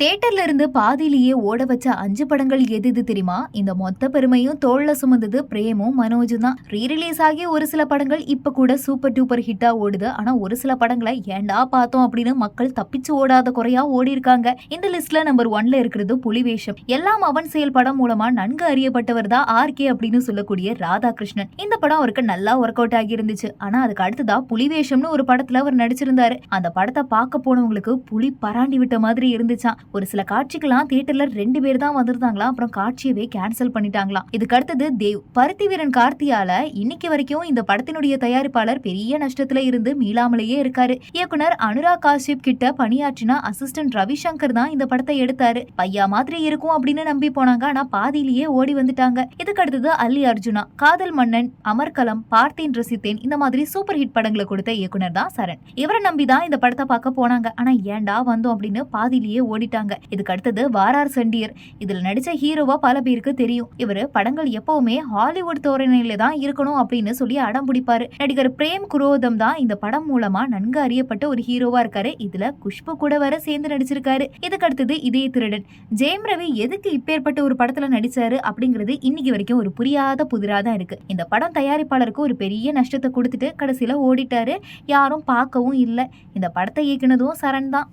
தேட்டர்ல இருந்து பாதியிலேயே ஓட வச்ச அஞ்சு படங்கள் எது எது தெரியுமா? இந்த மொத்த பெருமையும் தோல்ல சுமந்தது பிரேமும் மனோஜும் தான். ரீ ரிலீஸ் ஒரு சில படங்கள் இப்ப கூட சூப்பர் டூப்பர் ஹிட்டா ஓடுது. ஆனா ஒரு சில படங்களை ஏண்டா பார்த்தோம் அப்படின்னு மக்கள் தப்பிச்சு ஓடாத குறையா ஓடி இருக்காங்க இந்த லிஸ்ட்ல நம்பர் ஒன்ல இருக்கிறது புலிவேஷம் எல்லாம் அவன் செயல் படம் மூலமா நன்கு அறியப்பட்டவர் தான் ஆர் கே அப்படின்னு சொல்லக்கூடிய ராதாகிருஷ்ணன். இந்த படம் அவருக்கு நல்லா ஒர்க் அவுட் ஆகி இருந்துச்சு ஆனா அதுக்கு அடுத்ததா புலிவேஷம்னு ஒரு படத்துல அவர் நடிச்சிருந்தாரு. அந்த படத்தை பார்க்க போனவங்களுக்கு புலி பராண்டி விட்ட மாதிரி இருந்துச்சான் ஒரு சில காட்சிக்கெல்லாம் தியேட்டர்ல ரெண்டு பேர் தான் வந்திருந்தாங்களாம். அப்புறம் காட்சியவே கேன்சல் பண்ணிட்டாங்களாம். இதுக்கு அடுத்தது தேவ். பருத்தி வீரன் கார்த்தியால இன்னைக்கு வரைக்கும் இந்த படத்தினுடைய தயாரிப்பாளர் பெரிய நஷ்டத்துல இருந்து மீளாமலேயே இருக்காரு. இயக்குனர் அனுராக் காஷ்யப் கிட்ட பணியாற்றினா அசிஸ்டன்ட் ரவிசங்கர் தான் இந்த படத்தை எடுத்தாரு. பையா மாதிரி இருக்கும் அப்படின்னு நம்பி போனாங்க. ஆனா பாதியிலேயே ஓடி வந்துட்டாங்க. இதுக்கு அடுத்தது அல்லி அர்ஜுனா காதல் மன்னன் அமர்கலம் பார்த்தேன் ரசித்தேன் இந்த மாதிரி சூப்பர் ஹிட் படங்களை கொடுத்த இயக்குனர் தான் சரண். இவரை நம்பி தான் இந்த படத்தை பார்க்க போனாங்க. ஆனா ஏன்டா வந்தோம் அப்படின்னு பாதியிலேயே ஓடிட்டாங்க. இதுக்கு அடுத்தது வாரார் சண்டியர். இதுல நடிச்ச ஹீரோவா பல பேருக்கு தெரியும். இவரு படங்கள் எப்பவுமே ஹாலிவுட் தோரணையில தான் இருக்கணும் அப்படின்னு சொல்லி அடம் பிடிப்பாரு. நடிகர் பிரேம் குரோதம் தான் இந்த படம் மூலமா நன்கு அறியப்பட்ட ஒரு ஹீரோவா இருக்காரு. இதுல குஷ்பு கூட வர சேர்ந்து நடிச்சிருக்காரு. இதுக்கு அடுத்தது இதய திருடன். ஜெயம் ரவி எதுக்கு இப்பேற்பட்ட ஒரு படத்துல நடிச்சாரு அப்படிங்கிறது இன்னைக்கு வரைக்கும் ஒரு புரியாத புதிரா தான் இருக்கு. இந்த படம் தயாரிப்பாளருக்கு ஒரு பெரிய நஷ்டத்தை கொடுத்துட்டு கடைசியில ஓடிட்டாரு. யாரும் பார்க்கவும் இல்லை. இந்த படத்தை இயக்குனதும் சரண் தான்.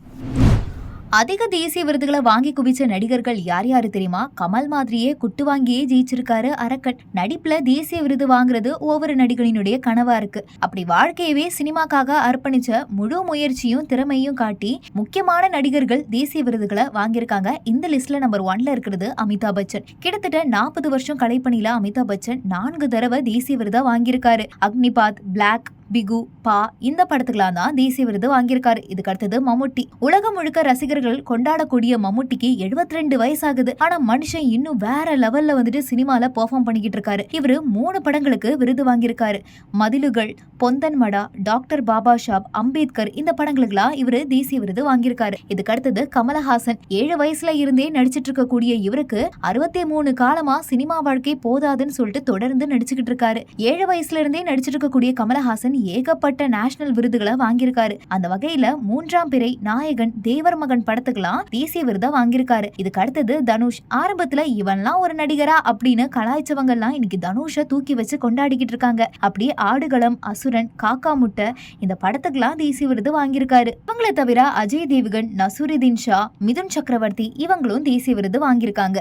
அதிக தேசிய விருதுகளை வாங்கி குவிச்ச நடிகர்கள் யார் யாரு தெரியுமா? கமல் மாதிரியே குட்டு வாங்கியே ஜெயிச்சிருக்காரு அரக்கன் நடிப்புல தேசிய விருது வாங்குறது ஒவ்வொரு நடிகனினுடைய கனவா இருக்கு. அப்படி வாழ்க்கையவே சினிமாக்காக அர்ப்பணிச்ச முழு முயற்சியும் திறமையும் காட்டி முக்கியமான நடிகர்கள் தேசிய விருதுகளை வாங்கியிருக்காங்க. இந்த லிஸ்ட்ல நம்பர் ஒன்ல இருக்கிறது அமிதாப் பச்சன். கிட்டத்தட்ட நாற்பது வருஷம் கலைப்பணியில அமிதாப் பச்சன் நான்கு தடவை தேசிய விருதா வாங்கியிருக்காரு. அக்னிபாத் பிளாக் பிகு பா இந்த படத்துக்கெல்லாம் தான் தேசிய விருது வாங்கியிருக்காரு. இதுக்கு அடுத்தது மம்முட்டி. உலகம் முழுக்க ரசிகர்கள் கொண்டாடக்கூடிய மம்முட்டிக்கு 72 ரெண்டு வயசாகுது. ஆனா மனுஷன் இன்னும் வேற லெவல்ல வந்துட்டு சினிமால பெர்ஃபார்ம் பண்ணிக்கிட்டு இருக்காரு. இவரு மூணு படங்களுக்கு விருது வாங்கியிருக்காரு. மதிலுகள் பொந்தன் மடா டாக்டர் பாபா ஷாப் அம்பேத்கர் இந்த படங்களுக்கெல்லாம் இவரு தேசிய விருது வாங்கியிருக்காரு. இதுக்கு அடுத்தது கமலஹாசன். ஏழு வயசுல இருந்தே நடிச்சிட்டு இருக்கக்கூடிய இவருக்கு அறுபத்தி மூணு காலமா சினிமா வாழ்க்கை போதாதுன்னு சொல்லிட்டு தொடர்ந்து நடிச்சுக்கிட்டு இருக்காரு. ஏழு வயசுல இருந்தே நடிச்சிட்டு இருக்கக்கூடிய கமலஹாசன் ஏகப்பட்ட நேஷனல் விருதுகளை வாங்கியிருக்காரு. அந்த வகையில மூன்றாம் பிறை நாயகன் தேவர் மகன் படத்துக்கெல்லாம் தேசிய விருதை வாங்கியிருக்காரு. இதுக்கு அடுத்தது தனுஷ். ஆரம்பத்துல இவன்லாம் ஒரு நடிகரா அப்படின்னு கலாய்ச்சவங்க எல்லாம் இன்னைக்கு தனுஷை தூக்கி வச்சு கொண்டாடிக்கிட்டு இருக்காங்க. அப்படியே ஆடுகளம் அசுரன் காக்கா முட்டை இந்த படத்துக்கெல்லாம் தேசிய விருது வாங்கியிருக்காரு. இவங்களை தவிர அஜய் தேவ்கன் நசூரிதீன் ஷா மிதுன் சக்கரவர்த்தி இவங்களும் தேசிய விருது வாங்கியிருக்காங்க.